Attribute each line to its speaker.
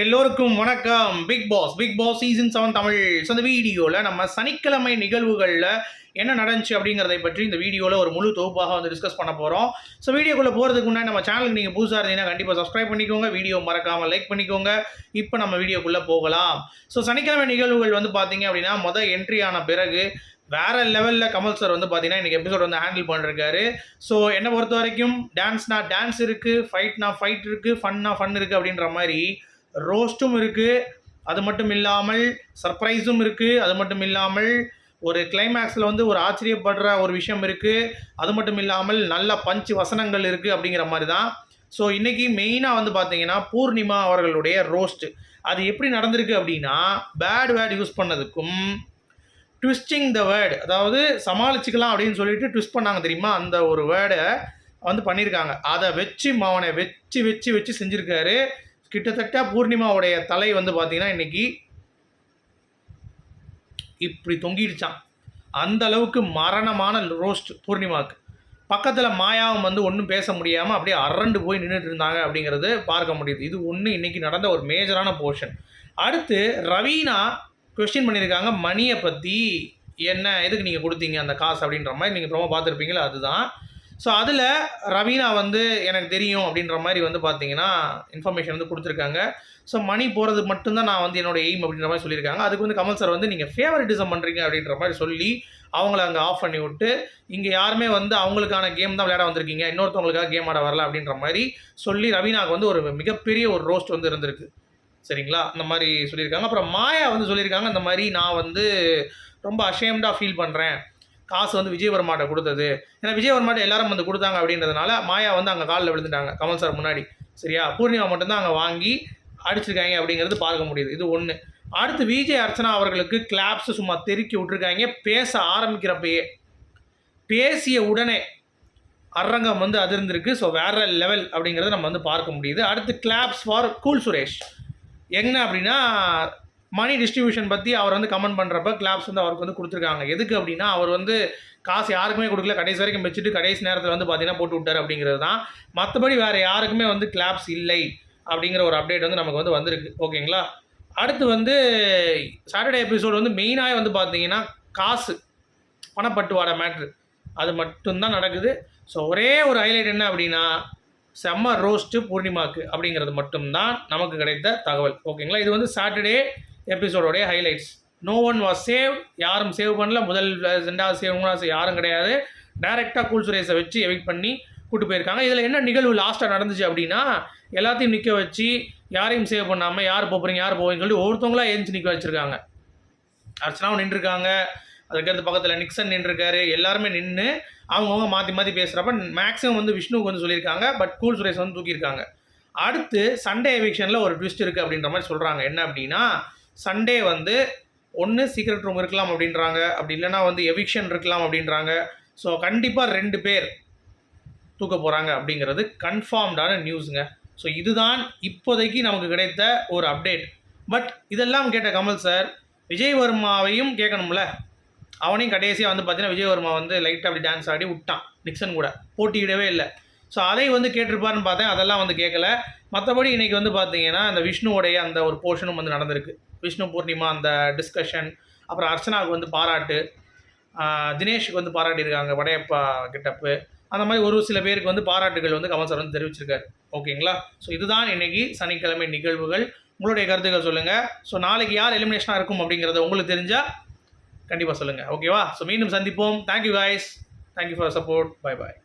Speaker 1: எல்லோருக்கும் வணக்கம். Bigg Boss Bigg Boss season seven Tamil. So வீடியோவில் நம்ம சனிக்கிழமை நிகழ்வுகளில் என்ன நடந்துச்சு அப்படிங்கிறதை பற்றி இந்த வீடியோவில் ஒரு முழு தொகுப்பாக வந்து டிஸ்கஸ் பண்ண போகிறோம் ஸோ வீடியோக்குள்ளே போகிறதுக்கு முன்னாடி நம்ம சேனலுக்கு நீங்கள் புதுசாக இருந்தீங்கன்னா கண்டிப்பாக சப்ஸ்கிரைப் பண்ணிக்கோங்க. வீடியோ மறக்காமல் லைக் பண்ணிக்கோங்க. இப்போ நம்ம வீடியோக்குள்ளே போகலாம். ஸோ சனிக்கிழமை நிகழ்வுகள் வந்து பார்த்தீங்க அப்படின்னா மொதல் என்ட்ரி ஆன பிறகு வேற லெவலில் கமல் சார் வந்து பார்த்தீங்கன்னா இன்றைக்கி எபிசோட் வந்து ஹேண்டில் பண்ணிருக்காரு. ஸோ என்னை பொறுத்த வரைக்கும் டான்ஸ்னா டான்ஸ் இருக்குது ஃபைட்னா ஃபைட் இருக்குது ஃபன்னா ஃபன் இருக்குது அப்படின்ற மாதிரி ரோஸ்ட்டும் இருக்குது அது மட்டும் இல்லாமல் சர்ப்ரைஸும் இருக்குது அது மட்டும் இல்லாமல் ஒரு கிளைமேக்ஸில் வந்து ஒரு ஆச்சரியப்படுற ஒரு விஷயம் இருக்குது அது மட்டும் இல்லாமல் நல்ல பஞ்சு வசனங்கள் இருக்குது அப்படிங்கிற மாதிரி தான் ஸோ இன்றைக்கி மெயினாக வந்து பார்த்தீங்கன்னா பூர்ணிமா அவர்களுடைய ரோஸ்ட்டு அது எப்படி நடந்திருக்கு அப்படின்னா பேட் வேர்ட் யூஸ் பண்ணதுக்கும் ட்விஸ்டிங் த வேர்டு அதாவது சமாளிச்சுக்கலாம் அப்படின்னு சொல்லிட்டு ட்விஸ்ட் பண்ணாங்க தெரியுமா? அந்த ஒரு வேர்டை வந்து பண்ணியிருக்காங்க அதை வச்சு மவனை வச்சு வச்சு வச்சு செஞ்சுருக்காரு. கிட்டத்தட்ட பூர்ணிமாவுடைய தலை வந்து பார்த்தீங்கன்னா இன்னைக்கு இப்படி தொங்கிடுச்சான் அந்த அளவுக்கு மரணமான ரோஸ்ட் பூர்ணிமாவுக்கு. பக்கத்தில் மாயாவும் வந்து ஒன்றும் பேச முடியாமல் அப்படியே அரண்டு போய் நின்றுட்டு இருந்தாங்க அப்படிங்கிறது பார்க்க முடியுது. இது ஒன்று இன்றைக்கி நடந்த ஒரு மேஜரான போர்ஷன் அடுத்து ரவீனா கொஸ்டின் பண்ணியிருக்காங்க மணியை பற்றி என்ன எதுக்கு நீங்கள் கொடுத்தீங்க அந்த காசு அப்படின்ற மாதிரி நீங்கள் ப்ரோமோ பார்த்துருப்பீங்களா அதுதான். ஸோ அதில் ரவீனா வந்து எனக்கு தெரியும் அப்படின்ற மாதிரி வந்து பார்த்தீங்கன்னா இன்ஃபர்மேஷன் வந்து கொடுத்துருக்காங்க. ஸோ மணி போகிறது மட்டும்தான் நான் வந்து என்னோட எய்ம் அப்படின்ற மாதிரி சொல்லியிருக்காங்க. அதுக்கு வந்து கமல் சார் வந்து நீங்கள் ஃபேவரட்டிசம் பண்ணுறீங்க அப்படின்ற மாதிரி சொல்லி அவங்கள அங்கே ஆஃப் பண்ணி விட்டு இங்கே யாருமே வந்து அவங்களுக்கான கேம் தான் விளையாட வந்திருக்கீங்க. இன்னொருத்தவங்களுக்காக கேம் ஆட வரல அப்படின்ற மாதிரி சொல்லி ரவீனாவுக்கு வந்து ஒரு மிகப்பெரிய ஒரு ரோஸ்ட் வந்து இருந்திருக்கு. சரிங்களா? அந்த மாதிரி சொல்லியிருக்காங்க. அப்புறம் மாயா வந்து சொல்லியிருக்காங்க இந்த மாதிரி நான் வந்து ரொம்ப அஷேம்டாக ஃபீல் பண்ணுறேன் காசு வந்து விஜயவர்மாட்ட கொடுத்தது. ஏன்னா விஜயவர்மாட்ட எல்லாரும் வந்து கொடுத்தாங்க அப்படின்றதுனால மாயா வந்து அங்கே காலில் விழுந்துட்டாங்க கமல் சார் முன்னாடி. சரியா? பூர்ணிமா மட்டும்தான் அங்கே வாங்கி அடிச்சிருக்காங்க அப்படிங்கிறது பார்க்க முடியுது. இது ஒன்று அடுத்து விஜய் அர்ச்சனா அவர்களுக்கு கிளாப்ஸ் சும்மா தெருக்கி விட்டுருக்காங்க. பேச ஆரம்பிக்கிறப்பயே பேசிய உடனே அரங்கம் வந்து அதிர்ந்திருக்கு. ஸோ வேற லெவல் அப்படிங்கிறத நம்ம வந்து பார்க்க முடியுது. அடுத்து கிளாப்ஸ் ஃபார் கூல் சுரேஷ் என்ன அப்படின்னா மணி டிஸ்ட்ரிபியூஷன் பற்றி அவர் வந்து கமெண்ட் பண்ணுறப்ப கிளாப்ஸ் வந்து அவருக்கு வந்து கொடுத்துருக்காங்க. எதுக்கு அப்படின்னா அவர் வந்து காசு யாருக்குமே கொடுக்கல. கடைசி வரைக்கும் வச்சுட்டு கடைசி நேரத்தில் வந்து பார்த்தீங்கன்னா போட்டு விட்டார் அப்படிங்கிறது தான். மற்றபடி வேறு யாருக்குமே வந்து கிளாப்ஸ் இல்லை அப்படிங்கிற ஒரு அப்டேட் வந்து நமக்கு வந்து வந்திருக்கு. ஓகேங்களா அடுத்து வந்து சாட்டர்டே எபிசோடு வந்து மெயினாக வந்து பார்த்தீங்கன்னா காசு. பணப்பட்டுவாட மேட்ரு அது மட்டும்தான் நடக்குது. ஸோ ஒரே ஒரு ஹைலைட் என்ன அப்படின்னா செம்ம ரோஸ்ட்டு பூர்ணிமாக்கு அப்படிங்கிறது மட்டும்தான் நமக்கு கிடைத்த தகவல். ஓகேங்களா? இது வந்து Saturday எபிசோடோடைய highlights. No one was save யாரும் சேவ் பண்ணல. முதல் ரெண்டாவது சேவ் மூணாவது யாரும் கிடையாது. டைரெக்டாக கூல் சுரேஷை வச்சு எவிட் பண்ணி கூட்டு போயிருக்காங்க. இதில் என்ன நிகழ்வு லாஸ்ட்டாக நடந்துச்சு அப்படின்னா எல்லாத்தையும் நிற்க வச்சு யாரையும் சேவ் பண்ணாமல் யார் போகிறீங்க யார் போவீங்கன்னு சொல்லி ஒருத்தவங்களா எழுந்து நிற்க வச்சுருக்காங்க. அர்ச்சனாவும் நின்றுருக்காங்க. அதுக்கடுத்து பக்கத்தில் நிக்சன் நின்றுருக்காரு. எல்லாருமே நின்று அவங்கவுங்க மாற்றி மாற்றி பேசுகிறப்ப மேக்ஸிமம் வந்து விஷ்ணுவுக்கு வந்து சொல்லியிருக்காங்க பட் கூல் சுரேஷ் வந்து தூக்கியிருக்காங்க. அடுத்து சண்டே எவிக்ஷனில் ஒரு ட்விஸ்ட் இருக்குது அப்படின்ற மாதிரி சொல்கிறாங்க என்ன அப்படின்னா சண்டே வந்து ஒன்று சீக்ரெட் ரூம் இருக்கலாம் அப்படின்றாங்க. அப்படி இல்லைனா வந்து எவிக்ஷன் இருக்கலாம் அப்படின்றாங்க. ஸோ கண்டிப்பாக ரெண்டு பேர் தூக்க போகிறாங்க அப்படிங்கிறது கன்ஃபார்ம்டான நியூஸுங்க ஸோ இதுதான் இப்போதைக்கு நமக்கு கிடைத்த ஒரு அப்டேட் பட் இதெல்லாம் கேட்ட கமல் சார் விஜயவர்மாவையும் கேட்கணும்ல? அவனையும் கடைசியாக வந்து பார்த்தீங்கன்னா விஜயவர்மா வந்து லைட்டாக அப்படி டான்ஸ் ஆடி விட்டான். நிக்சன் கூட. போட்டியிடவே இல்லை. ஸோ அதை வந்து கேட்டிருப்பாருன்னு பார்த்தேன். அதெல்லாம் வந்து கேட்கல மற்றபடி இன்றைக்கி வந்து பார்த்தீங்கன்னா அந்த விஷ்ணுவோடைய அந்த ஒரு போர்ஷனும் வந்து நடந்திருக்கு. விஷ்ணு பூர்ணிமா அந்த டிஸ்கஷன் அப்புறம் அர்ச்சனாவுக்கு வந்து பாராட்டு தினேஷுக்கு வந்து பாராட்டியிருக்காங்க வடையப்பா கிட்டப்பு. அந்த மாதிரி ஒரு சில பேருக்கு வந்து பாராட்டுகள் வந்து கமல் சார் வந்து தெரிவிச்சிருக்காரு. ஓகேங்களா? ஸோ இதுதான் இன்றைக்கி சனிக்கிழமை நிகழ்வுகள். உங்களுடைய கருத்துக்கள் சொல்லுங்கள் ஸோ நாளைக்கு யார் எலிமினேஷனாக இருக்கும் அப்படிங்கிறத உங்களுக்கு தெரிஞ்சால் கண்டிப்பாக சொல்லுங்கள் ஓகேவா ஸோ மீண்டும் சந்திப்போம். Thank you guys thank you for support bye bye